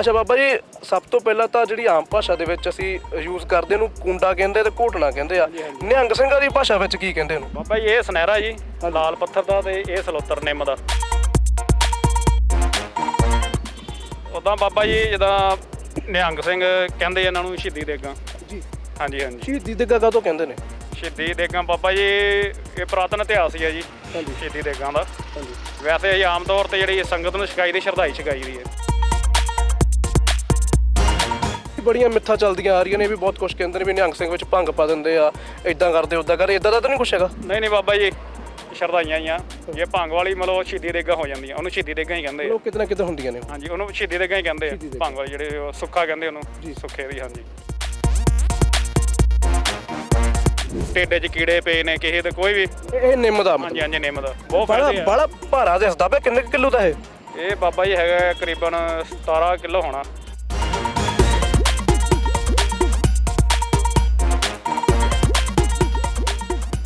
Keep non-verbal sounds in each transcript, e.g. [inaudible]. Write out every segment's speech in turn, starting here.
ਅੱਛਾ ਬਾਬਾ ਜੀ ਸਭ ਤੋਂ ਪਹਿਲਾਂ ਤਾਂ ਜਿਹੜੀ ਆਮ ਭਾਸ਼ਾ ਦੇ ਵਿੱਚ ਅਸੀਂ ਯੂਜ਼ ਕਰਦੇ ਨੂੰ ਕੁੰਡਾ ਕਹਿੰਦੇ ਤੇ ਘੋਟਣਾ ਕਹਿੰਦੇ ਆ। ਨਿਹੰਗ ਸਿੰਘਾਂ ਦੀ ਭਾਸ਼ਾ ਵਿੱਚ ਕੀ ਕਹਿੰਦੇ ਉਹਨੂੰ ਬਾਬਾ ਜੀ ਇਹ ਸੁਨਹਿਰਾ ਜੀ ਲਾਲ ਪੱਥਰ ਦਾ ਤੇ ਇਹ ਸਲੋਤਰ ਨਿੰਮ ਦਾ। ਉਦਾਂ ਬਾਬਾ ਜੀ ਜਦਾਂ ਨਿਹੰਗ ਸਿੰਘ ਕਹਿੰਦੇ ਇਹਨਾਂ ਨੂੰ ਸ਼ਹੀਦੀ ਦੇਗਾ। ਜੀ। ਹਾਂਜੀ ਹਾਂਜੀ। ਸ਼ਹੀਦੀ ਦੇ ਗਾਗਾ ਤੋਂ ਕਹਿੰਦੇ ਨੇ। ਸ਼ਹੀਦੀ ਦੇਗਾ ਬਾਬਾ ਜੀ ਇਹ ਪੁਰਾਤਨ ਇਤਿਹਾਸ ਹੀ ਹੈ ਜੀ। ਸ਼ਹੀਦੀ ਦੇਗਾਂ ਦਾ। ਹਾਂਜੀ। ਵੈਸੇ ਆਮ ਤੌਰ ਤੇ ਜਿਹੜੀ ਸੰਗਤ ਨੂੰ ਛਕਾਈ ਦੀ ਸ਼ਰਧਾਈ ਛਕਾਈ ਦੀ ਹੈ। ਬੜੀਆਂ ਮਿੱਥਾਂ ਚੱਲਦੀਆਂ ਆ ਰਹੀਆਂ ਨੇ ਵੀ ਬਹੁਤ ਕੁਝ ਕਹਿੰਦੇ ਨੇ ਵੀ ਨਿਹੰਗ ਸਿੰਘ ਵਿੱਚ ਭੰਗ ਪਾ ਦਿੰਦੇ ਆ ਇਦਾਂ ਕਰਦੇ ਉਦਾਂ ਕਰਦੇ ਇਦਾਂ ਦਾ ਤਾਂ ਨਹੀਂ ਕੁਛ ਹੈਗਾ? ਨਹੀਂ ਨਹੀਂ ਬਾਬਾ ਜੀ ਸ਼ਰਧਾਈਆਂ ਹੀ ਆ। ਜੇ ਭੰਗ ਵਾਲੀ ਮਤਲਬ ਸ਼ਹੀਦੀ ਦੇਗਾ ਹੋ ਜਾਂਦੀਆਂ ਉਹਨੂੰ ਸ਼ਹੀਦੀ ਦੇਗਾ ਹੀ ਕਹਿੰਦੇ ਆ। ਉਹ ਕਿਤੇ ਨਾ ਕਿਤੇ ਹੁੰਦੀਆਂ ਨੇ ਹਾਂਜੀ ਉਹਨੂੰ ਸ਼ਹੀਦੀ ਦੇਗਾ ਹੀ ਕਹਿੰਦੇ ਆ। ਸ਼ਹੀਦੀ ਦੇਗਾ। ਭੰਗ ਵਾਲੀ ਜਿਹੜੇ ਉਹ ਸੁੱਖਾ ਕਹਿੰਦੇ ਉਹਨੂੰ ਜੀ। ਸੁੱਖੇ ਦੀ ਹਾਂਜੀ। ਟੇਡੇ 'ਚ ਕੀੜੇ ਪਏ ਨੇ ਕਿਸੇ ਦੇ ਕੋਈ ਵੀ। ਇਹ- ਇਹ ਨਿੰਮ ਦਾ ਹਾਂਜੀ ਹਾਂਜੀ ਨਿੰਮ ਦਾ। ਬਹੁਤ ਬੜਾ ਫਾਇਦੇ ਆ। ਬੜਾ ਭਾਰਾ ਦਿਸਦਾ ਪਿਆ ਕਿੰਨੇ ਕਿਲੋ ਦਾ ਇਹ? ਇਹ ਬਾਬਾ ਜੀ ਹੈਗਾ ਕਰੀਬਨ 17 ਕਿਲੋ ਹੋਣਾ।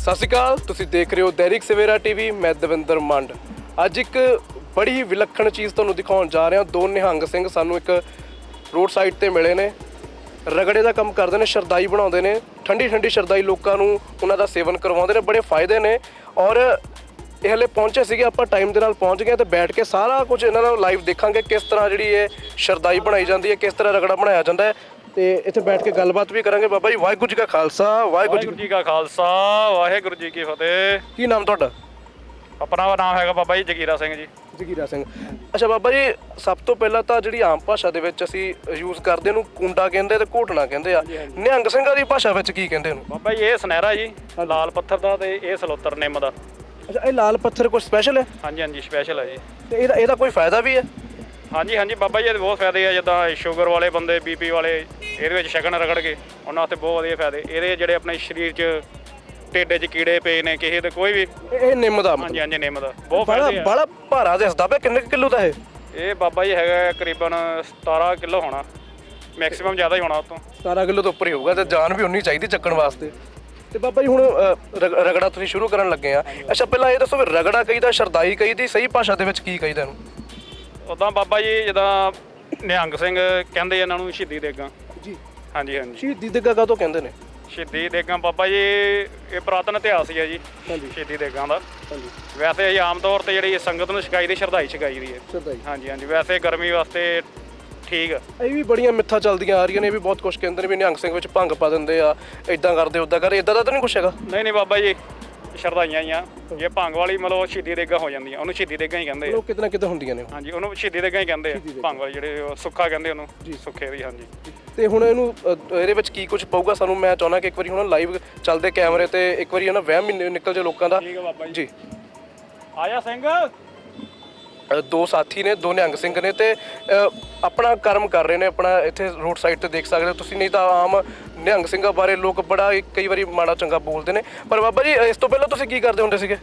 ਸਤਿ ਸ਼੍ਰੀ ਅਕਾਲ, ਤੁਸੀਂ ਦੇਖ ਰਹੇ ਹੋ ਦੈਰਿਕ ਸਵੇਰਾ ਟੀਵੀ, ਮੈਂ ਦਵਿੰਦਰ ਮੰਡ। ਅੱਜ ਇੱਕ ਬੜੀ ਵਿਲੱਖਣ ਚੀਜ਼ ਤੁਹਾਨੂੰ ਦਿਖਾਉਣ ਜਾ ਰਿਹਾ, ਦੋ ਨਿਹੰਗ ਸਿੰਘ ਸਾਨੂੰ ਇੱਕ ਰੋਡ ਸਾਈਡ ਤੇ ਮਿਲੇ ਨੇ, ਰਗੜੇ ਦਾ ਕੰਮ ਕਰਦੇ ਨੇ, ਸ਼ਰਦਾਈ ਬਣਾਉਂਦੇ ਨੇ ਠੰਡੀ ਠੰਡੀ ਸ਼ਰਦਾਈ ਲੋਕਾਂ ਨੂੰ ਉਹਨਾਂ ਦਾ ਸੇਵਨ ਕਰਵਾਉਂਦੇ ਨੇ, ਬੜੇ ਫਾਇਦੇ ਨੇ ਔਰ ਇਹ ਹਲੇ ਪਹੁੰਚੇ ਸੀਗੇ, ਆਪਾਂ ਟਾਈਮ ਦੇ ਨਾਲ ਪਹੁੰਚ ਗਏ ਤੇ ਬੈਠ ਕੇ ਸਾਰਾ ਕੁਝ ਇਹਨਾਂ ਨਾਲ ਲਾਈਵ ਦੇਖਾਂਗੇ, ਕਿਸ ਤਰ੍ਹਾਂ ਜਿਹੜੀ ਇਹ ਸ਼ਰਦਾਈ ਬਣਾਈ ਜਾਂਦੀ ਹੈ, ਕਿਸ ਤਰ੍ਹਾਂ ਰਗੜਾ ਬਣਾਇਆ ਜਾਂਦਾ ਹੈ। ਤੇ ਇੱਥੇ ਬੈਠ ਕੇ ਗੱਲਬਾਤ ਵੀ ਕਰਾਂਗੇ। ਬਾਬਾ ਜੀ ਵਾਹਿਗੁਰੂ ਜੀ ਕਾ ਖਾਲਸਾ ਵਾਹਿਗੁਰੂ ਜੀ ਵਾਹਿਗੁਰੂ ਜੀ ਕਾ ਖਾਲਸਾ ਵਾਹਿਗੁਰੂ ਜੀ ਕੀ ਫਤਿਹ। ਕੀ ਨਾਮ ਤੁਹਾਡਾ? ਆਪਣਾ ਨਾਮ ਹੈਗਾ ਬਾਬਾ ਜੀ ਜਗੀਰਾ ਸਿੰਘ ਜੀ। ਜਗੀਰਾ ਸਿੰਘ। ਅੱਛਾ ਬਾਬਾ ਜੀ ਸਭ ਤੋਂ ਪਹਿਲਾਂ ਤਾਂ ਜਿਹੜੀ ਆਮ ਭਾਸ਼ਾ ਦੇ ਵਿੱਚ ਅਸੀਂ ਯੂਜ਼ ਕਰਦੇ ਨੂੰ ਕੁੰਡਾ ਕਹਿੰਦੇ ਤੇ ਘੋਟਣਾ ਕਹਿੰਦੇ ਆ। ਨਿਹੰਗ ਸਿੰਘਾਂ ਦੀ ਭਾਸ਼ਾ ਵਿੱਚ ਕੀ ਕਹਿੰਦੇ ਉਹਨੂੰ? ਬਾਬਾ ਜੀ ਇਹ ਸੁਨਹਿਰਾ ਜੀ ਲਾਲ ਪੱਥਰ ਦਾ ਤੇ ਇਹ ਸਲੋਤਰ ਨਿੰਮ ਦਾ। ਅੱਛਾ ਇਹ ਲਾਲ ਪੱਥਰ ਕੋਈ ਸਪੈਸ਼ਲ ਹੈ? ਹਾਂਜੀ ਹਾਂਜੀ ਸਪੈਸ਼ਲ ਹੈ ਜੀ। ਤੇ ਇਹਦਾ ਇਹਦਾ ਕੋਈ ਫਾਇਦਾ ਵੀ ਹੈ? ਹਾਂਜੀ ਹਾਂਜੀ ਬਾਬਾ ਜੀ ਇਹਦੇ ਬਹੁਤ ਫਾਇਦੇ ਆ ਜਿੱਦਾਂ ਸ਼ੂਗਰ ਵਾਲੇ ਬੰਦੇ ਬੀਪੀ ਵਾਲੇ ਇਹਦੇ ਵਿੱਚ ਸ਼ਗਨ ਰਗੜ ਕੇ ਉਹਨਾਂ ਵਾਸਤੇ ਬਹੁਤ ਵਧੀਆ ਫਾਇਦੇ। ਇਹਦੇ ਜਿਹੜੇ ਆਪਣੇ ਸਰੀਰ 'ਚ ਟੇਡੇ 'ਚ ਕੀੜੇ ਪਏ ਨੇ ਕਿਸੇ ਦੇ ਕੋਈ ਵੀ ਇਹ ਨਿੰਮ ਦਾ ਹਾਂਜੀ ਹਾਂਜੀ ਨਿੰਮ ਦਾ। ਬਹੁਤ ਬੜਾ ਫਾਇਦੇ ਆ। ਬੜਾ ਭਾਰਾ ਦਿਸਦਾ ਪਿਆ ਕਿੰਨੇ ਕਿਲੋ ਦਾ ਇਹ? ਇਹ ਬਾਬਾ ਜੀ ਹੈਗਾ ਕਰੀਬਨ 17 ਕਿਲੋ ਹੋਣਾ। ਮੈਕਸਿਮਮ ਜ਼ਿਆਦਾ ਹੀ ਹੋਣਾ ਉਤੋਂ। 17 ਕਿਲੋ ਤੋਂ ਉੱਪਰ ਹੀ ਹੋਊਗਾ ਤੇ ਜਾਨ ਵੀ ਉਨੀ ਚਾਹੀਦੀ ਚੱਕਣ ਵਾਸਤੇ। ਤੇ ਬਾਬਾ ਜੀ ਹੁਣ ਅ, ਰਗ- ਰਗੜਾ ਤੁਸੀਂ ਸ਼ੁਰੂ ਕਰਨ ਲੱਗੇ ਆ। ਅੱਛਾ ਪਹਿਲਾਂ ਇਹ ਦੱਸੋ ਵੀ ਰਗੜਾ ਕਹੀਦਾ ਸ਼ਰਦਾਈ ਕਹੀਦੀ ਸਹੀ ਭਾਸ਼ਾ ਦੇ ਵਿੱਚ ਕੀ ਕਹੀਦਾ ਇਹਨੂੰ? ਉਦਾਂ ਬਾਬਾ ਜੀ ਜਿੱਦਾਂ ਨਿਹੰਗ ਸਿੰਘ ਕਹਿੰਦੇ ਇਹਨਾਂ ਨੂੰ ਸ਼ਹੀਦੀ ਦੇਗਾ। ਜੀ। ਹਾਂਜੀ ਹਾਂਜੀ। ਸ਼ਹੀਦੀ ਦੇ ਗਾਗਾ ਤੋਂ ਕਹਿੰਦੇ ਨੇ? ਸ਼ਹੀਦੀ ਦੇਗਾ ਬਾਬਾ ਜੀ ਇਹ ਪੁਰਾਤਨ ਇਤਿਹਾਸ ਹੀ ਹੈ ਜੀ ਹਾਂਜੀ। ਸ਼ਹੀਦੀ ਦੇਗਾਂ ਦਾ। ਹਾਂਜੀ। ਵੈਸੇ ਅਸੀਂ ਆਮ ਤੌਰ ਤੇ ਜਿਹੜੀ ਸੰਗਤ ਨੂੰ ਛਕਾਈ ਦੀ ਸ਼ਰਧਾਈ ਛਕਾਈ ਦੀ ਹੈ। ਸ਼ਰਦਾਈ ਹਾਂਜੀ ਹਾਂਜੀ। ਵੈਸੇ ਗਰਮੀ ਵਾਸਤੇ ਠੀਕ ਆ। ਇਹ ਵੀ ਬੜੀਆਂ ਮਿੱਥਾਂ ਚੱਲਦੀਆਂ ਆ ਰਹੀਆਂ ਨੇ ਇਹ ਵੀ ਬਹੁਤ ਕੁਝ ਕਹਿੰਦੇ ਨੇ ਵੀ ਨਿਹੰਗ ਸਿੰਘ ਵਿੱਚ ਭੰਗ ਪਾ ਦਿੰਦੇ ਆ ਇਦਾਂ ਕਰਦੇ ਉਦਾਂ ਕਰਦੇ। ਇਦਾਂ ਦਾ ਤਾਂ ਨਹੀਂ ਕੁਛ ਹੈਗਾ? ਨਹੀਂ ਨਹੀਂ ਬਾਬਾ ਜੀ ਸ਼ਰਧਾਈਆਂ ਹੀ ਆ ਜੇ ਭੰਗ ਵਾਲੀ ਮਤਲਬ ਸ਼ਹੀਦੀ ਦੇਗਾ ਹੋ ਜਾਂਦੀਆਂ ਉਹਨੂੰ ਸ਼ਹੀਦੀ ਦੇਗਾ ਹੀ ਕਹਿੰਦੇ ਆ। ਉਹ ਕਿਤੇ ਨਾ ਕਿਤੇ ਹੁੰਦੀਆਂ ਨੇ ਹਾਂਜੀ ਉਹਨੂੰ ਸ਼ਹੀਦੀ ਦੇਗਾ ਹੀ ਕਹਿੰਦੇ ਆ। ਭੰਗ ਵਾਲੀ ਜਿਹੜੇ ਉਹ ਸੁੱਖਾ ਕਹਿੰਦੇ ਉਹਨੂੰ ਸੁੱਖੇ ਦੀ ਹਾਂਜੀ। ਤੇ ਹੁਣ ਇਹਨੂੰ ਅ, ਇਹਦੇ ਵਿੱਚ ਕੀ ਕੁਝ ਪਊਗਾ? ਸਾਨੂੰ ਮੈਂ ਚਾਹੁੰਦਾ ਕਿ ਇੱਕ ਵਾਰੀ ਹੁਣ ਲਾਈਵ ਚੱਲਦੇ ਕੈਮਰੇ ਤੇ ਇੱਕ ਵਾਰੀ ਇਹਨਾਂ ਵਹਿਮ ਹੀ ਨਿ- ਨਿਕਲ ਜੇ ਲੋਕਾਂ ਦਾ। ਠੀਕ ਆ ਬਾਬਾ ਜੀ। ਜੀ। ਆਇਆ ਸਿੰਘ? ਅ, ਦੋ ਸਾਥੀ ਨੇ ਦੋ ਨਿਹੰਗ ਸਿੰਘ ਨੇ ਤੇ ਅ, ਆਪਣਾ ਕਰਮ ਕਰ ਰਹੇ ਨੇ ਆਪਣਾ ਇੱਥੇ ਰੋਡ ਸਾਈਡ ਤੇ ਦੇਖ ਸਕਦੇ ਹੋ ਤੁਸੀਂ ਨਹੀਂ ਤਾਂ ਆਮ ਨਿਹੰਗ ਸਿੰਘਾਂ ਬਾਰੇ ਲੋਕ ਬੜਾ ਕਈ ਵਾਰੀ ਮਾੜਾ ਚੰਗਾ ਬੋਲਦੇ ਨੇ। ਪਰ ਬਾਬਾ ਜੀ ਇਸ ਤੋਂ ਪਹਿਲਾਂ ਤੁਸੀਂ ਕੀ ਕਰਦੇ ਹੁੰਦੇ ਸੀਗੇ?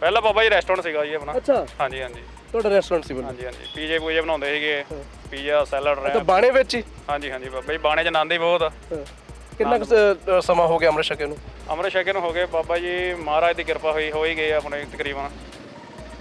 ਪਹਿਲਾਂ ਬਾਬਾ ਜੀ ਰੈਸਟੋਰੈਂਟ ਸੀਗਾ ਜੀ ਆਪਣਾ। ਅੱਛਾ। ਹਾਂਜੀ ਹਾਂਜੀ। ਤੁਹਾਡਾ ਰੈਸਟੋਰੈਂਟ ਸੀ ਬਣਾ ਹਾਂਜੀ ਹਾਂਜੀ। ਪੀਜੇ ਪੂਜੇ ਬਣਾਉਂਦੇ ਸੀਗੇ। ਪੀਜ਼ਾ ਸੈਲਡ ਤਾਂ ਰੈਪ ਬਾਣੇ ਵਿੱਚ ਹੀ? ਹਾਂਜੀ ਹਾਂਜੀ ਬਾਬਾ ਜੀ ਬਾਣੇ ਚ ਆਨੰਦ ਹੀ ਬਹੁਤ ਆ। ਕਿੰਨਾ ਕੁ ਸ- ਸਮਾਂ ਹੋ ਗਿਆ ਅੰਮ੍ਰਿਤ ਛਕੇ ਨੂੰ? ਅੰਮ੍ਰਿਤ ਛਕੇ ਨੂੰ ਹੋ ਗਏ ਬਾਬਾ ਜੀ ਮਹਾਰਾਜ ਦੀ ਕਿਰਪਾ ਹੋਈ ਹੋ ਹੀ ਗਏ ਆਪਣੇ ਤਕਰੀਬਨ।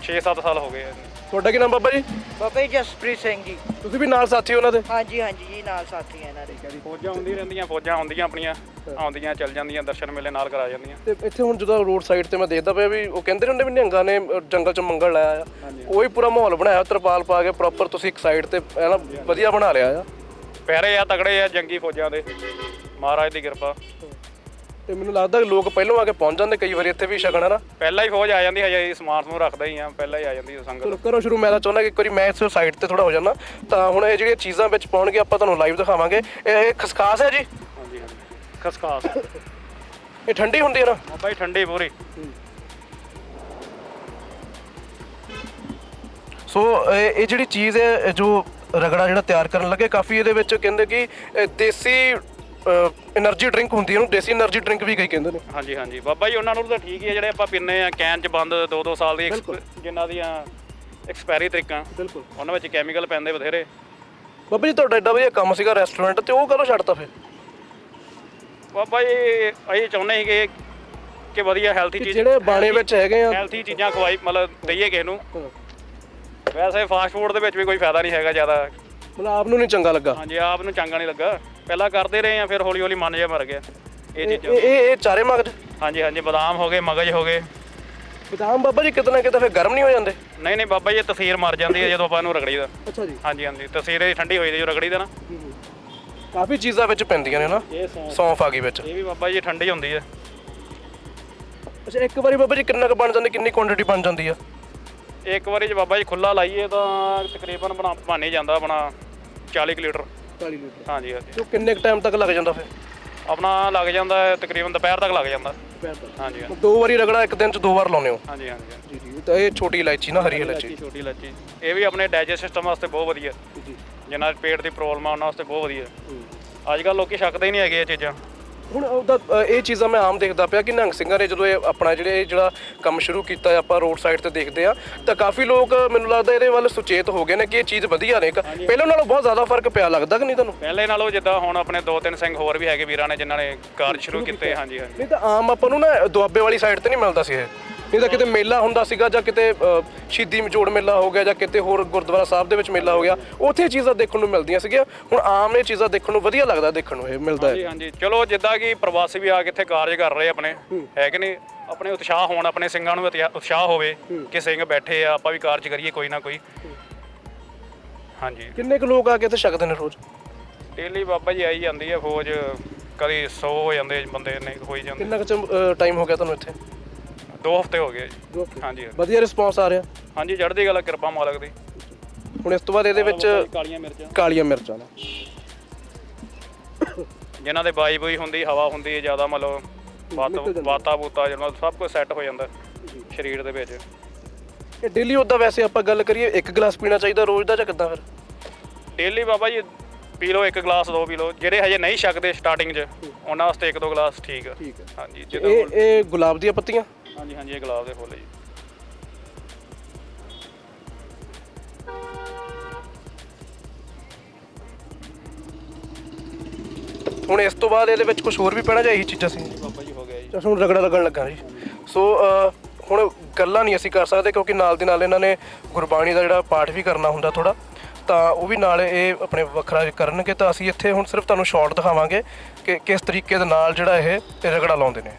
6-7 ਸਾਲ ਹੋ ਗਏ ਆ ਜੀ। ਤੁਹਾਡਾ ਕੀ ਨਾਮ ਬਾਬਾ ਜੀ? ਬਾਬਾ ਜੀ ਜਸਪ੍ਰੀਤ ਸਿੰਘ ਜੀ। ਤੁਸੀਂ ਵੀ ਨਾਲ ਸਾਥੀ ਉਹਨਾਂ ਦੇ? ਹਾਂਜੀ ਹਾਂਜੀ ਜੀ ਨਾਲ ਸਾਥੀ ਹੈ ਇਹਨਾਂ ਦੇ। ਫੌਜਾਂ ਹੁੰਦੀ ਰਹਿੰਦੀਆਂ ਫੌਜਾਂ ਹੁੰਦੀਆਂ ਆਪਣੀਆਂ ਆਉਂਦੀਆਂ ਚੱਲ ਜਾਂਦੀਆਂ ਦਰਸ਼ਨ ਮੇਲੇ ਨਾਲ ਕਰਾ ਜਾਂਦੀਆਂ। ਤੇ ਇੱਥੇ ਹੁਣ ਜਦੋਂ ਰੋਡ ਸਾਈਡ ਤੇ ਮੈਂ ਦੇਖਦਾ ਪਿਆ ਵੀ ਉਹ ਕਹਿੰਦੇ ਨੇ ਹੁੰਦੇ ਵੀ ਨਿਹੰਗਾਂ ਨੇ ਅ, ਜੰਗਲ ਚ ਮੰਗਲ ਲਾਇਆ ਆ। ਉਹੀ ਪੂਰਾ ਮਾਹੌਲ ਬਣਾਇਆ ਤਰਪਾਲ ਪਾ ਕੇ ਪ੍ਰੋਪਰ ਤੁਸੀਂ ਇੱਕ ਸਾਈਡ ਤੇ ਐਨਾ ਵਧੀਆ ਬਣਾ ਲਿਆ ਆ। ਪੈਰੇ ਆ ਤਗੜੇ ਆ ਜੰਗੀ ਫੌਜਾਂ ਦੇ। ਮਹਾਰਾਜ ਦੀ ਕਿਰਪਾ। ਤੇ ਮੈਨੂੰ ਲੱਗਦਾ ਕਿ ਲੋਕ ਪਹਿਲਾਂ ਆ ਕੇ ਪਹੁੰਚ ਜਾਂਦੇ ਕਈ ਵਾਰੀ ਇੱਥੇ ਵੀ ਛਕਣ ਹਨਾ ਪਹਿਲਾਂ ਹੀ ਫੌਜ ਆ ਜਾਂਦੀ ਹਜੇ ਸਮਾਨ ਨੂੰ ਰੱਖਦਾ ਹੀ ਆ ਪਹਿਲਾਂ ਹੀ ਆ ਜਾਂਦੀ ਸੰਗਤ। ਚਲੋ ਕਰੋ ਸ਼ੁਰੂ ਮੈਂ ਤਾਂ ਚਾਹੁੰਦਾ ਕਿ ਇੱਕ ਵਾਰੀ ਮੈਂ ਇਸ ਸਾਈਡ ਤੇ ਥੋੜਾ ਹੋ ਜਾਣਾ ਤਾਂ ਹੁਣ ਇਹ ਜਿਹੜੀਆਂ ਚੀਜ਼ਾਂ ਵਿੱਚ ਪਾਉਣਗੇ ਆਪਾਂ ਤੁਹਾਨੂੰ ਲਾਈਵ ਦਿਖਾਵਾਂਗੇ। ਇਹ ਖਸਖਾਸ ਹੈ ਜੀ? ਹਾਂਜੀ ਹਾਂਜੀ ਖਸਖਾਸ। ਇਹ ਠੰਡੀ ਹੁੰਦੀ ਹੈ ਨਾ? ਬਾਬਾ ਜੀ ਠੰਡੀ ਪੂਰੀ। ਸੋ ਇਹ ਇਹ ਜਿਹੜੀ ਚੀਜ਼ ਹੈ ਜੋ ਰਗੜਾ ਜਿਹੜਾ ਤਿਆਰ ਕਰਨ ਲੱਗੇ ਕਾਫੀ ਇਹਦੇ ਵਿੱਚ ਕਹਿੰਦੇ ਕਿ ਇਹ ਦੇਸੀ એનર્ਜੀ ਡਰਿੰਕ ਹੁੰਦੀ ਉਹਨੂੰ ਦੇਸੀ એનર્ਜੀ ਡਰਿੰਕ ਵੀ ਕਹੀ ਕਹਿੰਦੇ ਨੇ। ਹਾਂਜੀ ਹਾਂਜੀ। ਬਾਬਾ ਜੀ ਉਹਨਾਂ ਨੂੰ ਤਾਂ ਠੀਕ ਹੀ ਹੈ ਜਿਹੜੇ ਆਪਾਂ ਪੀਨੇ ਆ ਕੈਨ ਚ ਬੰਦ 2-2 ਸਾਲ ਦੀ ਬਿਲਕੁਲ। ਜਿਨ੍ਹਾਂ ਦੀਆਂ ਐਕਸਪਾਇਰੀ ਤਰੀਕਾਂ ਬਿਲਕੁਲ। ਉਹਨਾਂ ਵਿੱਚ ਕੈਮੀਕਲ ਪੈਂਦੇ ਬਥੇਰੇ। ਬਾਬਾ ਜੀ ਤੁਹਾਡਾ ਐਡਾ ਵਧੀਆ ਕੰਮ ਸੀਗਾ ਰੈਸਟੋਰੈਂਟ ਤੇ ਉਹ ਕਦੋਂ ਛੱਡਤਾ ਫਿਰ? ਬਾਬਾ ਜੀ ਅਸੀਂ ਚਾਹੁੰਦੇ ਸੀ ਕਿ ਕਿ ਵਧੀਆ ਹੈਲਥੀ ਚੀਜ਼ ਜਿਹੜੇ ਬਾਣੇ ਵਿੱਚ ਹੈਗੇ ਆ। ਹੈਲਥੀ ਚੀਜ਼ਾਂ ਖਵਾਈ ਮਤਲਬ ਦਈਏ ਕਿਸੇ ਨੂੰ। ਵੈਸੇ ਫਾਸਟ ਫੂਡ ਦੇ ਵਿੱਚ ਵੀ ਕੋਈ ਫਾਇਦਾ ਨਹੀਂ ਹੈਗਾ ਜ਼ਿਆਦਾ। ਮਤਲਬ ਆਪ ਨੂੰ ਨਹੀਂ ਚੰਗਾ ਲੱਗਾ? ਹਾਂਜੀ ਆਪ ਨੂੰ ਚੰਗਾ ਨਹੀਂ ਲੱਗਾ। ਪਹਿਲਾਂ ਕਰਦੇ ਰਹੇ ਆ ਫਿਰ ਹੌਲੀ ਹੌਲੀ ਮਨ ਜਿਹਾ ਮਰ ਗਿਆ। ਇਹ ਇਹ ਚੀਜ਼ਾਂ। ਇਹ ਇਹ ਚਾਰੇ ਮਗਜ? ਹਾਂਜੀ ਹਾਂਜੀ ਬਦਾਮ ਹੋ ਗਏ ਮਗਜ ਹੋ ਗਏ। ਬਦਾਮ ਬਾਬਾ ਜੀ ਕਿਤੇ ਨਾ ਕਿਤੇ ਫਿਰ ਗਰਮ ਨਹੀਂ ਹੋ ਜਾਂਦੇ? ਨਹੀਂ ਨਹੀਂ ਬਾਬਾ ਜੀ ਇਹ ਤਸੀਰ ਮਰ ਜਾਂਦੀ ਹੈ ਜਦੋਂ ਆਪਾਂ ਇਹਨੂੰ ਰਗੜੀਦਾ ਅੱਛਾ ਜੀ। ਹਾਂਜੀ ਹਾਂਜੀ ਤਸੀਰ ਇਹ ਠੰਡੀ ਹੋਈ ਦੀ ਜੋ ਰਗੜੀਦਾ ਨਾ। ਕਾਫੀ ਚੀਜ਼ਾਂ ਵਿੱਚ ਪੈਂਦੀਆਂ ਨੇ ਨਾ। ਇਹ ਸੌਂਫ। ਸੌਂਫ ਆ ਗਈ ਵਿੱਚ। ਇਹ ਵੀ ਬਾਬਾ ਜੀ ਠੰਡੀ ਹੁੰਦੀ ਹੈ। ਅੱਛਾ ਇੱਕ ਵਾਰੀ ਬਾਬਾ ਜੀ ਕਿੰਨਾ ਕੁ ਬਣ ਜਾਂਦੀ ਕਿੰਨੀ ਕੁਆਂਟੀਟੀ ਬਣ ਜਾਂਦੀ ਆ? ਇੱਕ ਵਾਰੀ ਜੇ ਬਾਬਾ ਜੀ ਖੁੱਲਾ ਲਾਈਏ ਤਾਂ ਤਕਰੀਬਨ ਬਣਾ ਬਣ ਹੀ ਜਾਂਦਾ ਆਪਣਾ 40 ਕੁ ਲੀਟਰ। 40 ਲੀਟਰ। ਹਾਂਜੀ ਹਾਂਜੀ। ਕਿੰਨੇ ਕੁ ਟਾਈਮ ਤੱਕ ਲੱਗ ਜਾਂਦਾ ਫਿਰ? ਆਪਣਾ ਲੱਗ ਜਾਂਦਾ ਹੈ ਤਕਰੀਬਨ ਦੁਪਹਿਰ ਤੱਕ ਲੱਗ ਜਾਂਦਾ। ਹਾਂਜੀ ਹਾਂਜੀ। ਦੋ ਵਾਰੀ ਰਗੜਾ ਇੱਕ ਦਿਨ ਚ ਦੋ ਵਾਰ ਲਾਉਨੇ ਹੋ? ਹਾਂਜੀ ਹਾਂਜੀ ਜੀ ਜੀ। ਤਾਂ ਇਹ ਛੋਟੀ ਇਲਾਇਚੀ ਨਾ ਹਰੀ ਇਲਾਇਚੀ। ਛੋਟੀ ਇਲਾਚੀ ਇਹ ਵੀ ਆਪਣੇ ਡਾਈਜੈਸਟ ਸਿਸਟਮ ਵਾਸਤੇ ਬਹੁਤ ਵਧੀਆ। ਜੀ। ਜਿਨ੍ਹਾਂ ਦੇ ਪੇਟ ਦੀ ਪ੍ਰੋਬਲਮ ਆ ਉਹਨਾਂ ਵਾਸਤੇ ਬਹੁਤ ਵਧੀਆ। ਅੱਜ ਕੱਲ ਲੋਕੀ ਛਕਦੇ ਹੀ ਨਹੀਂ ਹੈਗੇ ਇਹ ਚੀਜ਼ਾਂ। ਹੁਣ ਉਹਦਾ ਅ, ਇਹ ਚੀਜ਼ਾਂ ਮੈਂ ਆਮ ਦੇਖਦਾ ਪਿਆ ਕਿ ਨਿਹੰਗ ਸਿੰਘਾਂ ਨੇ ਜਦੋਂ ਇਹ ਆਪਣਾ ਜਿਹੜੇ ਇਹ ਜਿਹੜਾ ਕੰਮ ਸ਼ੁਰੂ ਕੀਤਾ ਆਪਾਂ ਰੋਡ ਸਾਈਡ ਤੇ ਦੇਖਦੇ ਆ ਤਾਂ ਕਾਫੀ ਲੋਕ ਮੈਨੂੰ ਲੱਗਦਾ ਇਹਦੇ ਵੱਲ ਸੁਚੇਤ ਹੋ ਗਏ ਨੇ ਕਿ ਇਹ ਚੀਜ਼ ਵਧੀਆ ਨੇ ਇੱਕ। ਪਹਿਲਾਂ ਨਾਲੋਂ ਬਹੁਤ ਜ਼ਿਆਦਾ ਫ਼ਰਕ ਪਿਆ ਲੱਗਦਾ ਕਿ ਨਹੀਂ ਤੁਹਾਨੂੰ? ਪਹਿਲੇ ਨਾਲੋਂ ਜਿੱਦਾਂ ਹੁਣ ਆਪਣੇ ਦੋ ਤਿੰਨ ਸਿੰਘ ਹੋਰ ਵੀ ਹੈਗੇ ਵੀਰਾਂ ਨੇ ਜਿਨ੍ਹਾਂ ਨੇ ਕਾਰਜ ਸ਼ੁਰੂ ਕੀਤੇ ਹਾਂਜੀ ਹਾਂਜੀ। ਨਹੀਂ ਤਾਂ ਆਮ ਆਪਾਂ ਨੂੰ ਨਾ ਦੁਆਬੇ ਵਾਲੀ ਸਾਈਡ ਤੇ ਨਹੀਂ ਮਿਲਦਾ ਸੀ ਇਹ। ਨਹੀਂ ਤਾਂ ਕਿਤੇ ਮੇਲਾ ਹੁੰਦਾ ਸੀਗਾ ਜਾਂ ਕਿਤੇ ਅ, ਸ਼ਹੀਦੀ ਮਜੋੜ ਮੇਲਾ ਹੋ ਗਿਆ ਜਾਂ ਕਿਤੇ ਹੋਰ ਗੁਰਦੁਆਰਾ ਸਾਹਿਬ ਦੇ ਵਿੱਚ ਮੇਲਾ ਹੋ ਗਿਆ ਉੱਥੇ ਇਹ ਚੀਜ਼ਾਂ ਦੇਖਣ ਨੂੰ ਮਿਲਦੀਆਂ ਸੀਗੀਆਂ। ਹੁਣ ਆਮ ਇਹ ਚੀਜ਼ਾਂ ਦੇਖਣ ਨੂੰ ਵਧੀਆ ਲੱਗਦਾ ਦੇਖਣ ਨੂੰ ਇਹ ਮਿਲਦਾ ਹੈ। ਹਾਂਜੀ ਹਾਂਜੀ। ਚਲੋ ਜਿੱਦਾਂ ਕਿ ਪ੍ਰਵਾਸੀ ਵੀ ਆ ਕੇ ਇੱਥੇ ਕਾਰਜ ਕਰ ਰਹੇ ਆਪਣੇ ਹੈ। ਕਿ ਨਹੀਂ? ਆਪਣੇ ਉਤਸ਼ਾਹ ਹੋਣ ਆਪਣੇ ਸਿੰਘਾਂ ਨੂੰ ਉਤਸ਼ਾਹ ਹੋਵੇ ਕਿ ਸਿੰਘ ਬੈਠੇ ਆ ਆਪਾਂ ਵੀ ਕਾਰਜ ਕਰੀਏ ਕੋਈ ਨਾ ਕੋਈ। ਹਾਂਜੀ। ਕਿੰਨੇ ਕੁ ਲੋਕ ਆ ਕੇ ਇੱਥੇ ਛਕਦੇ ਨੇ ਰੋਜ਼? ਡੇਲੀ ਬਾਬਾ ਜੀ ਆਈ ਜਾਂਦੀ ਹੈ ਫੌਜ ਕਦੀ 100 ਹੋ ਜਾਂਦੇ ਬੰਦੇ ਨੇ ਹੋਈ ਜਾਂਦੇ। ਕਿੰਨਾ ਕੁ ਟਾਈਮ ਹੋ ਗਿਆ ਤੁਹਾਨੂੰ ਇੱਥੇ? ਦੋ ਹਫ਼ਤੇ ਹੋ ਗਏ। ਜੀ ਹਾਂਜੀ ਵਧੀਆ ਰਿਸਪੌਂਸ ਆ ਰਿਹਾ। ਹਾਂਜੀ ਚੜ੍ਹਦੀ ਗੱਲ ਆ, ਕਿਰਪਾ ਮਾਲਕ ਦੀ। ਹੁਣ ਇਸ ਤੋਂ ਬਾਅਦ ਇਹਦੇ ਵਿੱਚ ਕਾਲੀਆਂ ਮਿਰਚਾਂ। ਕਾਲੀਆਂ ਮਿਰਚਾਂ ਨੇ। ਜਿਨ੍ਹਾਂ ਦੇ ਬਾਈ ਬੂਈ ਹੁੰਦੀ ਹਵਾ ਹੁੰਦੀ ਹੈ ਜ਼ਿਆਦਾ ਮਤਲਬ ਵਾਤਾ ਵਾਤਾ ਬੂਤਾ ਜਿਹੜਾ ਸਭ ਕੁਝ ਸੈੱਟ ਹੋ ਜਾਂਦਾ ਸਰੀਰ ਦੇ ਵਿੱਚ। ਇਹ ਡੇਲੀ ਉਦਾਂ ਵੈਸੇ ਆਪਾਂ ਗੱਲ ਕਰੀਏ ਇੱਕ ਗਲਾਸ ਪੀਣਾ ਚਾਹੀਦਾ ਰੋਜ਼ ਦਾ ਜਾਂ ਕਿੱਦਾਂ ਫਿਰ? ਡੇਲੀ ਬਾਬਾ ਜੀ ਪੀ ਲਓ ਇੱਕ ਗਲਾਸ ਦੋ ਪੀ ਲਓ। ਜਿਹੜੇ ਹਜੇ ਨਹੀਂ ਛਕਦੇ ਸਟਾਰਟਿੰਗ 'ਚ ਉਹਨਾਂ ਵਾਸਤੇ ਇੱਕ ਦੋ ਗਲਾਸ ਠੀਕ ਆ। ਹਾਂਜੀ ਜਦੋਂ ਇਹ ਇਹ ਗੁਲਾਬ ਦੀਆਂ ਪੱਤੀਆਂ? ਹਾਂਜੀ ਹਾਂਜੀ ਇਹ ਗਲਾਸ ਦੇ ਫੁੱਲ ਜੀ। ਹੁਣ ਇਸ ਤੋਂ ਬਾਅਦ ਇਹਦੇ ਵਿੱਚ ਕੁਝ ਹੋਰ ਵੀ ਪੈਣਾ ਜਾਂ ਇਹੀ ਚੀਜ਼ਾਂ ਸੀ? ਬਾਬਾ ਜੀ ਹੋ ਗਿਆ ਜੀ। ਤਾਂ ਹੁਣ ਰਗੜਾ ਲੱਗਣ ਲੱਗਾ ਜੀ। ਸੋ ਹੁਣ ਗੱਲਾਂ ਨਹੀਂ ਅਸੀਂ ਕਰ ਸਕਦੇ ਕਿਉਂਕਿ ਨਾਲ ਦੀ ਨਾਲ ਇਹਨਾਂ ਨੇ ਗੁਰਬਾਣੀ ਦਾ ਜਿਹੜਾ ਪਾਠ ਵੀ ਕਰਨਾ ਹੁੰਦਾ ਥੋੜਾ ਤਾਂ ਉਹ ਵੀ ਨਾਲ ਇਹ ਆਪਣੇ ਵੱਖਰਾ ਕਰਨਗੇ ਤਾਂ ਅਸੀਂ ਇੱਥੇ ਹੁਣ ਸਿਰਫ ਤੁਹਾਨੂੰ ਸ਼ਾਰਟ ਦਿਖਾਵਾਂਗੇ ਕਿ ਕਿਸ ਤਰੀਕੇ ਦੇ ਨਾਲ ਜਿਹੜਾ ਇਹ ਰਗੜਾ ਲਾਉਂਦੇ ਨੇ।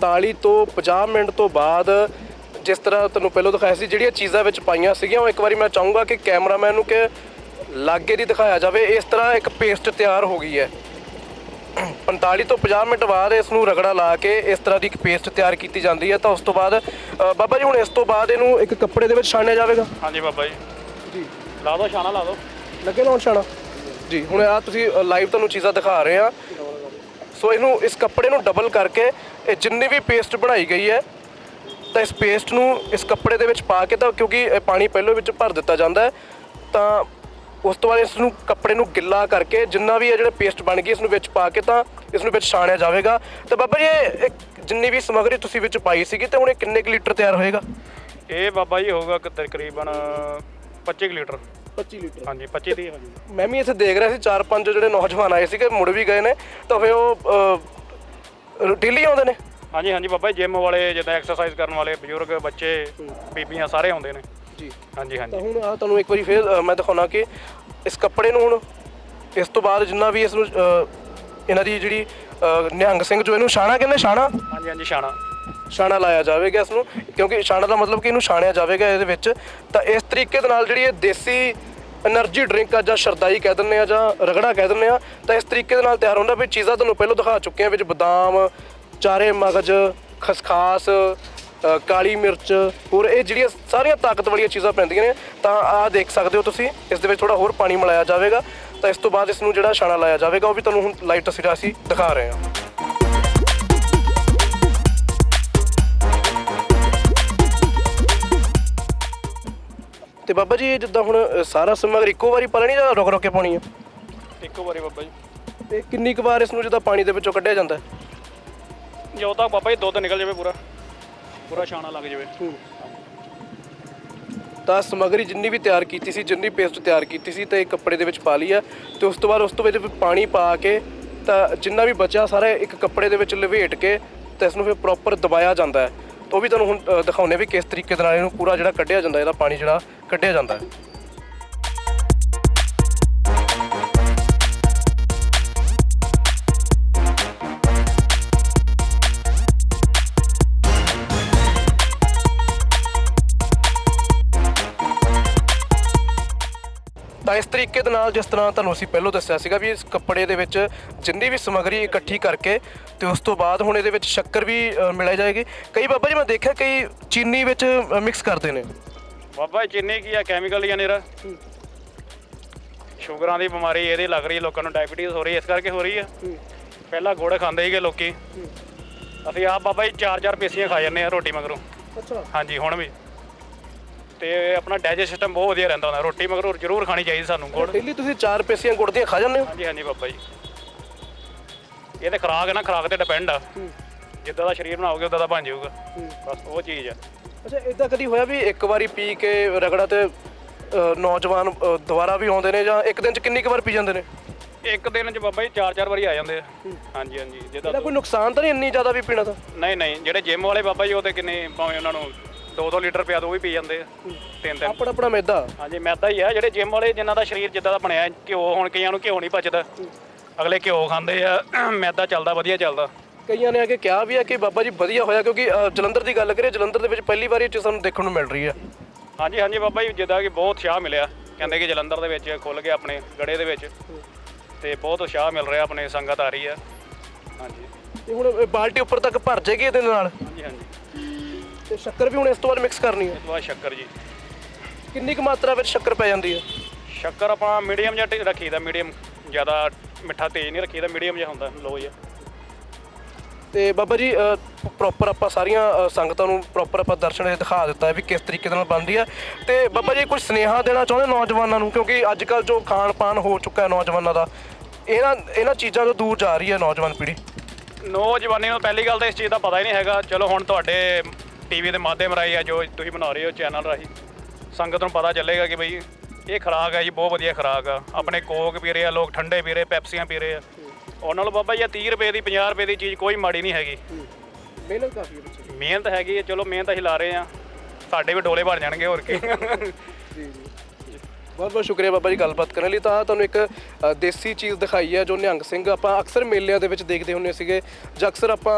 45 ਤੋਂ 50 ਮਿੰਟ ਤੋਂ ਬਾਅਦ ਜਿਸ ਤਰ੍ਹਾਂ ਤੁਹਾਨੂੰ ਪਹਿਲਾਂ ਦਿਖਾਇਆ ਸੀ ਜਿਹੜੀਆਂ ਚੀਜ਼ਾਂ ਵਿੱਚ ਪਾਈਆਂ ਸੀਗੀਆਂ ਉਹ ਇੱਕ ਵਾਰੀ ਮੈਂ ਚਾਹੂੰਗਾ ਕਿ ਕੈਮਰਾਮੈਨ ਨੂੰ ਕਿ ਲਾਗੇ ਦੀ ਦਿਖਾਇਆ ਜਾਵੇ। ਇਸ ਤਰ੍ਹਾਂ ਇੱਕ ਪੇਸਟ ਤਿਆਰ ਹੋ ਗਈ ਹੈ। 45 ਤੋਂ 50 ਮਿੰਟ ਬਾਅਦ ਇਸ ਨੂੰ ਰਗੜਾ ਲਾ ਕੇ ਇਸ ਤਰ੍ਹਾਂ ਦੀ ਇੱਕ ਪੇਸਟ ਤਿਆਰ ਕੀਤੀ ਜਾਂਦੀ ਹੈ। ਤਾਂ ਉਸ ਤੋਂ ਬਾਅਦ ਬਾਬਾ ਜੀ ਹੁਣ ਇਸ ਤੋਂ ਬਾਅਦ ਇਹਨੂੰ ਇੱਕ ਕੱਪੜੇ ਦੇ ਵਿੱਚ ਛਾਣਿਆ ਜਾਵੇਗਾ? ਹਾਂਜੀ ਬਾਬਾ ਜੀ। ਜੀ। ਲਾ ਦੋ ਛਾਣਾ ਲਾ ਦੋ। ਲੱਗੇ ਲਾਉਣ ਛਾਣਾ? ਜੀ ਹੁਣ ਆ ਤੁਸੀਂ ਲਾਈਵ ਤੁਹਾਨੂੰ ਚੀਜ਼ਾਂ ਦਿਖਾ ਰਹੇ ਆ ਸੋ ਇਹਨੂੰ ਇਸ ਕੱਪੜੇ ਨੂੰ ਡਬਲ ਕਰਕੇ ਇਹ ਜਿੰਨੀ ਵੀ ਪੇਸਟ ਬਣਾਈ ਗਈ ਹੈ, ਤਾਂ ਇਸ ਪੇਸਟ ਨੂੰ ਇਸ ਕੱਪੜੇ ਦੇ ਵਿੱਚ ਪਾ ਕੇ ਤਾਂ ਕਿਉਂਕਿ ਇਹ ਪਾਣੀ ਪਹਿਲੋਂ ਵਿੱਚ ਭਰ ਦਿੱਤਾ ਜਾਂਦਾ ਹੈ, ਤਾਂ ਉਸ ਤੋਂ ਬਾਅਦ ਇਸ ਨੂੰ ਕੱਪੜੇ ਨੂੰ ਗਿੱਲਾ ਕਰਕੇ ਜਿੰਨਾ ਵੀ ਇਹ ਜਿਹੜਾ ਪੇਸਟ ਬਣ ਗਈ ਇਸ ਨੂੰ ਵਿੱਚ ਪਾ ਕੇ ਤਾਂ ਇਸ ਨੂੰ ਵਿੱਚ ਛਾਣਿਆ ਜਾਵੇਗਾ। ਤਾਂ ਬਾਬਾ ਜੀ, ਇਹ ਇਹ ਜਿੰਨੀ ਵੀ ਸਮੱਗਰੀ ਤੁਸੀਂ ਵਿੱਚ ਪਾਈ ਸੀਗੀ ਤੇ ਹੁਣ ਇਹ ਕਿੰਨੇ ਕੁ ਲੀਟਰ ਤਿਆਰ ਹੋਏਗਾ? ਇਹ ਬਾਬਾ ਜੀ ਹੋਊਗਾ ਕਿ, ਤਕਰੀਬਨ 25 ਕੁ ਲੀਟਰ। 25 ਲੀਟਰ। ਹਾਂਜੀ 25 ਦੀ ਹਾਂਜੀ ਮੈਂ ਵੀ ਇੱਥੇ ਦੇਖ ਰਿਹਾ ਸੀ ਚਾਰ ਪੰਜ ਜਿਹੜੇ ਨੌਜਵਾਨ ਆਏ ਸੀਗੇ ਮੁੜ ਵੀ ਗਏ ਨੇ। ਤਾਂ ਫਿਰ ਉਹ ਡੇਲੀ ਆਉਂਦੇ ਨੇ? ਹਾਂਜੀ ਹਾਂਜੀ ਬਾਬਾ ਜੀ ਜਿਮ ਵਾਲੇ ਜਿੱਦਾਂ ਐਕਸਰਸਾਈਜ਼ ਕਰਨ ਵਾਲੇ ਬਜ਼ੁਰਗ ਬੱਚੇ ਬੀਬੀਆਂ ਸਾਰੇ ਆਉਂਦੇ ਨੇ। ਜੀ। ਹਾਂਜੀ ਤਾਂ ਹਾਂਜੀ ਹੁਣ ਆ ਤੁਹਾਨੂੰ ਇੱਕ ਵਾਰੀ ਫਿਰ ਮੈਂ ਦਿਖਾਉਣਾ ਕਿ ਇਸ ਕੱਪੜੇ ਨੂੰ ਹੁਣ ਇਸ ਤੋਂ ਬਾਅਦ ਜਿੰਨਾ ਵੀ ਇਸ ਨੂੰ ਇਹਨਾਂ ਦੀ ਜਿਹੜੀ ਨਿਹੰਗ ਸਿੰਘ ਜੋ ਇਹਨੂੰ ਛਾਣਾ ਕਹਿੰਦੇ ਛਾਣਾ? ਹਾਂਜੀ ਹਾਂਜੀ ਸ਼ਾਨਾ ਛਾਣਾ ਲਾਇਆ ਜਾਵੇਗਾ ਇਸ ਨੂੰ ਕਿਉਂਕਿ ਛਾਣਾ ਦਾ ਮਤਲਬ ਕਿ ਇਹਨੂੰ ਛਾਣਿਆ ਜਾਵੇਗਾ ਇਹਦੇ ਵਿੱਚ। ਤਾਂ ਇਸ ਤਰੀਕੇ ਦੇ ਨਾਲ ਜਿਹੜੀ ਇਹ ਦੇਸੀ ਐਨਰਜੀ ਡਰਿੰਕ ਆ ਜਾਂ ਸ਼ਰਦਾਈ ਕਹਿ ਦਿੰਦੇ ਆ ਜਾਂ ਰਗੜਾ ਕਹਿ ਦਿੰਦੇ ਆ, ਤਾਂ ਇਸ ਤਰੀਕੇ ਦੇ ਨਾਲ ਤਿਆਰ ਹੁੰਦਾ। ਵੀ ਚੀਜ਼ਾਂ ਤੁਹਾਨੂੰ ਪਹਿਲਾਂ ਦਿਖਾ ਚੁੱਕੇ ਆ, ਵਿੱਚ ਬਦਾਮ, ਚਾਰੇ ਮਗਜ਼, ਖਸਖਾਸ ਕਾਲੀ ਮਿਰਚ, ਹੋਰ ਇਹ ਜਿਹੜੀਆਂ ਸਾਰੀਆਂ ਤਾਕਤ ਵਾਲੀਆਂ ਚੀਜ਼ਾਂ ਪੈਂਦੀਆਂ ਨੇ, ਤਾਂ ਆਹ ਦੇਖ ਸਕਦੇ ਹੋ ਤੁਸੀਂ, ਇਸ ਦੇ ਵਿੱਚ ਥੋੜਾ ਹੋਰ ਪਾਣੀ ਮਿਲਾਇਆ ਜਾਵੇਗਾ। ਤਾਂ ਇਸ ਤੋਂ ਬਾਅਦ ਇਸ ਨੂੰ ਜਿਹੜਾ ਛਾਣਾ ਲਾਇਆ ਜਾਵੇਗਾ, ਉਹ ਵੀ ਤੁਹਾਨੂੰ ਹੁਣ ਲਾਈਟ ਤਸਵੀਰਾਂ ਅਸੀਂ ਦਿਖਾ ਰਹੇ ਹਾਂ। ਤੇ ਬਾਬਾ ਜੀ ਇਹ ਜਿੱਦਾਂ ਹੁਣ ਅ, ਸਾਰਾ ਸਮਗਰ ਇੱਕੋ ਵਾਰੀ ਪਾ ਲੈਣੀ ਜਾਂ ਰੁਕ ਰੁਕ ਕੇ ਪਾਉਣੀ ਆ? ਇੱਕੋ ਵਾਰੀ ਬਾਬਾ ਜੀ। ਤੇ ਕਿੰਨੀ ਕੁ ਵਾਰ ਇਸ ਨੂੰ ਜਿੱਦਾਂ ਪਾਣੀ ਦੇ ਵਿੱਚੋਂ ਕੱਢਿਆ ਜਾਂਦਾ? ਹੈ? ਜੋ ਤਾਂ ਬਾਬਾ ਜੀ ਦੁੱਧ ਨਿਕਲ ਜਾਵੇ ਪੂਰਾ। ਪੂਰਾ ਛਾਣਾ ਲੱਗ ਜਾਵੇ। ਤਾਂ ਸਮਗਰੀ ਜਿੰਨੀ ਵੀ ਤਿਆਰ ਕੀਤੀ ਸੀ ਜਿੰਨੀ ਪੇਸਟ ਤਿਆਰ ਕੀਤੀ ਸੀ ਤੇ ਕੱਪੜੇ ਦੇ ਵਿੱਚ ਪਾ ਲਈ ਆ ਤੇ ਉਸ ਤੋਂ ਬਾਅਦ ਉਸ ਤੋਂ ਵਿੱਚ ਫਿਰ ਪਾਣੀ ਪਾ ਕੇ ਤਾਂ ਜਿੰਨਾ ਵੀ ਬਚਿਆ ਸਾਰਾ ਇੱਕ ਕੱਪੜੇ ਦੇ ਵਿੱਚ ਲਵੇਟ ਕੇ ਤੇ ਇਸ ਨੂੰ ਫਿਰ ਪ੍ਰੋਪਰ ਦਬਾਇਆ ਜਾਂਦਾ ਹੈ। ਉਹ ਵੀ ਤੁਹਾਨੂੰ ਹੁਣ ਅ, ਦਿਖਾਉਂਦੇ ਵੀ ਕਿਸ ਤਰੀਕੇ ਦੇ ਨਾਲ ਇਹਨੂੰ ਪੂਰਾ ਜਿਹੜਾ ਕੱਢਿਆ ਜਾਂਦਾ ਇਹਦਾ ਪਾਣੀ ਜਿਹੜਾ ਕੱਢਿਆ ਜਾਂਦਾ ਹੈ। ਤਾਂ ਇਸ ਤਰੀਕੇ ਦੇ ਨਾਲ ਜਿਸ ਤਰ੍ਹਾਂ ਤੁਹਾਨੂੰ ਅਸੀਂ ਪਹਿਲਾਂ ਦੱਸਿਆ ਸੀਗਾ ਵੀ ਇਸ ਕੱਪੜੇ ਦੇ ਵਿੱਚ ਜਿੰਨੀ ਵੀ ਸਮੱਗਰੀ ਇਕੱਠੀ ਕਰਕੇ ਤੇ ਉਸ ਤੋਂ ਬਾਅਦ ਹੁਣ ਇਹਦੇ ਵਿੱਚ ਸ਼ੱਕਰ ਵੀ ਅ, ਮਿਲਾਈ ਜਾਏਗੀ। ਕਈ ਬਾਬਾ ਜੀ ਮੈਂ ਦੇਖਿਆ ਕਈ ਚੀਨੀ ਵਿੱਚ ਮਿਕਸ ਕਰਦੇ ਨੇ। ਬਾਬਾ ਜੀ ਚੀਨੀ ਕੀ ਆ? ਕੈਮੀਕਲ ਹੀ ਆ ਨੇਰਾ ਸ਼ੂਗਰਾਂ ਦੀ ਬਿਮਾਰੀ ਇਹਦੀ ਲੱਗ ਰਹੀ ਹੈ ਲੋਕਾਂ ਨੂੰ ਡਾਇਬੀਟੀਜ਼ ਹੋ ਰਹੀ ਹੈ ਇਸ ਕਰਕੇ ਹੋ ਰਹੀ ਹੈ। ਪਹਿਲਾਂ ਗੁੜ ਖਾਂਦੇ ਸੀਗੇ ਲੋਕੀ। ਅਸੀਂ ਆਪ ਬਾਬਾ ਜੀ ਚਾਰ ਚਾਰ ਪੀਸੀਆਂ ਖਾ ਜਾਂਦੇ ਆ ਰੋਟੀ ਮਗਰੋਂ। ਅੱਛਾ। ਹਾਂਜੀ ਹੁਣ ਵੀ। ਤੇ ਆਪਣਾ ਡਾਈਜੈਸਟ ਸਿਸਟਮ ਬਹੁਤ ਵਧੀਆ ਰਹਿੰਦਾ ਹੁੰਦਾ ਰੋਟੀ ਮਗਰੋਂ ਜ਼ਰੂਰ ਖਾਣੀ ਚਾਹੀਦੀ ਸਾਨੂੰ ਗੁੜ। ਡੇਲੀ ਤੁਸੀਂ ਚਾਰ ਪੇਸੀਆਂ ਗੁੜ ਦੀਆਂ ਖਾ ਜਾਂਦੇ ਹੋ? ਹਾਂਜੀ ਹਾਂਜੀ ਬਾਬਾ ਜੀ। ਇਹ ਤੇ ਖਰਾਕ ਹੈ ਨਾ ਖਰਾਕ ਤੇ ਡਿਪੈਂਡ ਆ। ਜਿੱਦਾਂ ਦਾ ਸਰੀਰ ਬਣਾਓਗੇ ਉਦਾਂ ਦਾ ਬਣ ਜਾਊਗਾ। ਬਸ ਉਹ ਚੀਜ਼ ਆ। ਅੱਛਾ ਇਦਾਂ ਕਦੀ ਹੋਇਆ ਵੀ ਇੱਕ ਵਾਰੀ ਪੀ ਕੇ ਰਗੜਾ ਤੇ ਅ, ਨੌਜਵਾਨ ਅ, ਦੁਬਾਰਾ ਵੀ ਆਉਂਦੇ ਨੇ ਜਾਂ ਇੱਕ ਦਿਨ ਚ ਕਿੰਨੀ ਕੁ ਵਾਰ ਪੀ ਜਾਂਦੇ ਨੇ? ਇੱਕ ਦਿਨ ਚ ਬਾਬਾ ਜੀ ਚਾਰ ਚਾਰ ਵਾਰੀ ਆ ਜਾਂਦੇ ਆ। ਹਾਂਜੀ ਹਾਂਜੀ ਜਿੱਦਾਂ ਇਹਦਾ ਕੋਈ ਨੁਕਸਾਨ ਤਾਂ ਨਹੀਂ ਇੰਨੀ ਜ਼ਿਆਦਾ ਵੀ ਪੀਣਾ ਤਾਂ? ਨਹੀਂ ਨਹੀਂ ਜਿਹੜੇ ਜਿਮ ਵਾਲੇ ਬਾਬਾ ਜੀ ਉਹ ਤੇ ਕਿੰਨੇ ਭਾਵੇਂ ਉਹਨਾਂ ਨੂੰ 2-2 ਲੀਟਰ ਪਿਆ ਦੋ ਵੀ ਪੀ ਜਾਂਦੇ ਆ। ਤਿੰਨ ਤਿੰਨ ਆਪਣਾ ਆਪਣਾ ਮੈਦਾ? ਹਾਂਜੀ ਮੈਦਾ ਹੀ ਆ। ਜਿਹੜੇ ਜਿਮ ਵਾਲੇ ਜਿਨ੍ਹਾਂ ਦਾ ਸਰੀਰ ਜਿੱਦਾਂ ਦਾ ਬਣਿਆ ਘਿਓ ਹੁਣ ਕਈਆਂ ਨੂੰ ਘਿਓ ਨਹੀਂ ਪਚਦਾ। ਅਗਲੇ ਘਿਓ ਖਾਂਦੇ ਆ ਮੈਦਾ ਚੱਲਦਾ ਵਧੀਆ ਚੱਲਦਾ। ਕਈਆਂ ਨੇ ਆ ਕੇ ਕਿਹਾ ਵੀ ਆ ਕਿ ਬਾਬਾ ਜੀ ਵਧੀਆ ਹੋਇਆ ਕਿਉਂਕਿ ਅ, ਜਲੰਧਰ ਦੀ ਗੱਲ ਕਰੀਏ ਜਲੰਧਰ ਦੇ ਵਿੱਚ ਪਹਿਲੀ ਵਾਰੀ ਇਹ ਚੀਜ਼ ਸਾਨੂੰ ਦੇਖਣ ਨੂੰ ਮਿਲ ਰਹੀ ਹੈ। ਹਾਂਜੀ ਹਾਂਜੀ ਬਾਬਾ ਜੀ ਜਿੱਦਾਂ ਕਿ ਬਹੁਤ ਉਤਸ਼ਾਹ ਮਿਲਿਆ। ਕਹਿੰਦੇ ਕਿ ਜਲੰਧਰ ਦੇ ਵਿੱਚ ਖੁੱਲ ਗਿਆ ਆਪਣੇ ਗੜੇ ਦੇ ਵਿੱਚ। ਤੇ ਬਹੁਤ ਉਤਸ਼ਾਹ ਮਿਲ ਰਿਹਾ ਆਪਣੇ ਸੰਗਤ ਆ ਰਹੀ ਆ ਹਾਂਜੀ। ਤੇ ਹੁਣ ਇਹ ਬਾਲਟੀ ਉੱਪਰ ਤੱਕ ਭਰ ਜਾਏਗੀ ਇਹਦੇ ਨਾਲ? ਹਾਂਜੀ ਹਾਂਜੀ। ਤੇ ਸ਼ੱਕਰ ਵੀ ਹੁਣ ਇਸ ਤੋਂ ਬਾਅਦ ਮਿਕਸ ਕਰਨੀ ਹੈ? ਇਸ ਤੋਂ ਬਾਅਦ ਸ਼ੱਕਰ ਜੀ। ਕਿੰਨੀ ਕੁ ਮਾਤਰਾ ਵਿੱਚ ਸ਼ੱਕਰ ਪੈ ਜਾਂਦੀ ਹੈ? ਸ਼ੱਕਰ ਆਪਾਂ ਮੀਡੀਅਮ ਜਿਹਾ ਢੀ- ਰੱਖੀਦਾ ਮੀਡੀਅਮ ਜ਼ਿਆਦਾ ਮਿੱਠਾ ਤੇਜ਼ ਨਹੀਂ ਰੱਖੀਦਾ ਮੀਡੀਅਮ ਜਿਹਾ ਹੁੰਦਾ ਲੋ ਜਿਹਾ। ਤੇ ਬਾਬਾ ਜੀ ਪ੍ਰੋਪਰ ਆਪਾਂ ਸਾਰੀਆਂ ਸੰਗਤਾਂ ਨੂੰ ਪ੍ਰੋਪਰ ਆਪਾਂ ਦਰਸ਼ਨ ਦਿਖਾ ਦਿੱਤਾ ਹੈ ਵੀ ਕਿਸ ਤਰੀਕੇ ਨਾਲ ਬਣਦੀ ਹੈ। ਤੇ ਬਾਬਾ ਜੀ ਕੁਝ ਸੁਨੇਹਾ ਦੇਣਾ ਚਾਹੁੰਦੇ ਨੌਜਵਾਨਾਂ ਨੂੰ? ਕਿਉਂਕਿ ਅੱਜ ਕੱਲ ਜੋ ਖਾਣ ਪਾਣ ਹੋ ਚੁੱਕਾ ਹੈ ਨੌਜਵਾਨਾਂ ਦਾ, ਇਹਨਾਂ ਇਹਨਾਂ ਚੀਜ਼ਾਂ ਤੋਂ ਦੂਰ ਜਾ ਰਹੀ ਹੈ ਨੌਜਵਾਨ ਪੀੜ੍ਹੀ। ਨੌਜਵਾਨੀ ਨੂੰ ਪਹਿਲੀ ਗੱਲ ਤਾਂ ਇਸ ਚੀਜ਼ ਦਾ ਪਤਾ ਹੀ ਨਹੀਂ ਹੈਗਾ। ਚਲੋ, ਹੁਣ ਤੁਹਾਡੇ ਟੀਵੀ ਦੇ ਮਾਧਿਅਮ ਰਾਹੀਂ ਆ ਜੋ ਤੁਸੀਂ ਬਣਾ ਰਹੇ ਹੋ ਚੈਨਲ ਰਾਹੀਂ, ਸੰਗਤ ਨੂੰ ਪਤਾ ਚੱਲੇਗਾ ਕਿ ਬਈ ਇਹ ਖੁਰਾਕ ਹੈ ਜੀ, ਬਹੁਤ ਵਧੀਆ ਖੁਰਾਕ ਆ। ਆਪਣੇ ਕੋਕ ਪੀ ਰਹੇ ਆ, ਲੋਕ ਠੰਡੇ ਪੀ ਰਹੇ, ਪੈਪਸੀਆਂ ਪੀ ਰਹੇ ਆ। ਉਹਨਾਂ ਨਾਲ ਬਾਬਾ ਜੀ ਆਹ 30 ਰੁਪਏ ਦੀ 50 ਰੁਪਏ ਦੀ ਚੀਜ਼ ਕੋਈ ਮਾੜੀ ਨਹੀਂ ਹੈਗੀ। ਮਿਹਨਤ ਕਾਫੀ ਹੈ ਵਿੱਚ ਮਿਹਨਤ ਹੈਗੀ ਹੈ ਚਲੋ ਮਿਹਨਤ ਅਸੀਂ ਲਾ ਰਹੇ ਆ ਸਾਡੇ ਵੀ ਡੋਲੇ ਬਣ ਜਾਣਗੇ ਹੋਰ ਕੀ। [laughs] ਜੀ ਜੀ। ਬਹੁਤ ਬਹੁਤ ਸ਼ੁਕਰੀਆ ਬਾਬਾ ਜੀ ਗੱਲਬਾਤ ਕਰਨ ਲਈ। ਤਾਂ ਤੁਹਾਨੂੰ ਇੱਕ ਦੇਸੀ ਚੀਜ਼ ਦਿਖਾਈ ਹੈ ਜੋ ਨਿਹੰਗ ਸਿੰਘ ਆਪਾਂ ਅਕਸਰ ਮੇਲਿਆਂ ਦੇ ਵਿੱਚ ਦੇਖਦੇ ਹੁੰਦੇ ਸੀਗੇ ਜਾਂ ਅਕਸਰ ਆਪਾਂ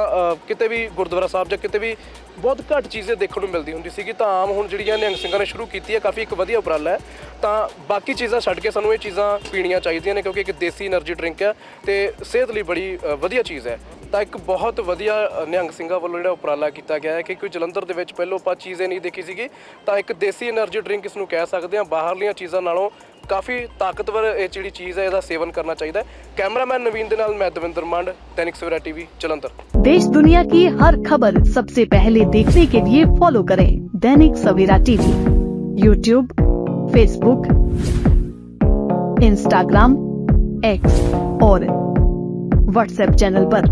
ਕਿਤੇ ਵੀ ਗੁਰਦੁਆਰਾ ਸਾਹਿਬ ਜਾਂ ਕਿਤੇ ਵੀ ਬਹੁਤ ਘੱਟ ਚੀਜ਼ਾਂ ਦੇਖਣ ਨੂੰ ਮਿਲਦੀ ਹੁੰਦੀ ਸੀਗੀ। ਤਾਂ ਆਮ ਹੁਣ ਜਿਹੜੀਆਂ ਨਿਹੰਗ ਸਿੰਘਾਂ ਨੇ ਸ਼ੁਰੂ ਕੀਤੀ ਹੈ, ਕਾਫੀ ਇੱਕ ਵਧੀਆ ਉਪਰਾਲਾ ਹੈ। ਤਾਂ ਬਾਕੀ ਚੀਜ਼ਾਂ ਛੱਡ ਕੇ ਸਾਨੂੰ ਇਹ ਚੀਜ਼ਾਂ ਪੀਣੀਆਂ ਚਾਹੀਦੀਆਂ ਨੇ ਕਿਉਂਕਿ ਇੱਕ ਦੇਸੀ એનર્ਜੀ ਡਰਿੰਕ ਹੈ ਤੇ ਸਿਹਤ ਲਈ ਬੜੀ ਵਧੀਆ ਚੀਜ਼ ਹੈ। ਤਾਂ ਇੱਕ ਬਹੁਤ ਵਧੀਆ ਨਿਹੰਗ ਸਿੰਘਾਂ ਵੱਲੋਂ ਜਿਹੜਾ ਉਪਰਾਲਾ ਕੀਤਾ ਗਿਆ ਹੈ ਕਿ ਕੋਈ ਜਲੰਧਰ ਦੇ ਵਿੱਚ ਪਹਿਲੋਂ ਆਪਾਂ ਚੀਜ਼ ਇਹ ਨਹੀਂ ਦੇਖੀ ਸੀਗੀ, ਤਾਂ ਇੱਕ ਦੇਸੀ એનર્ਜੀ ਡਰਿੰਕ ਇਸ ਨੂੰ ਕਹਿ ਸਕਦੇ ਹਾਂ। ਬਾਹਰਲੀਆਂ ਚੀਜ਼ਾਂ ਨਾਲ ਕਾਫੀ ਤਾਕਤਵਰ ਇਹ ਜਿਹੜੀ ਚੀਜ਼ ਹੈ ਇਹਦਾ ਸੇਵਨ ਕਰਨਾ ਚਾਹੀਦਾ ਹੈ ਕੈਮਰਾਮੈਨ ਨਵੀਨ ਦੇ ਨਾਲ ਮੈਂ ਦਵਿੰਦਰ ਮੰਡ ਦੈਨਿਕ ਸਵੇਰਾ ਟੀਵੀ ਜਲੰਧਰ देश दुनिया की हर खबर सबसे पहले देखने के लिए फॉलो करें Dainik Savera TV YouTube Facebook Instagram X और व्हाट्सएप चैनल पर।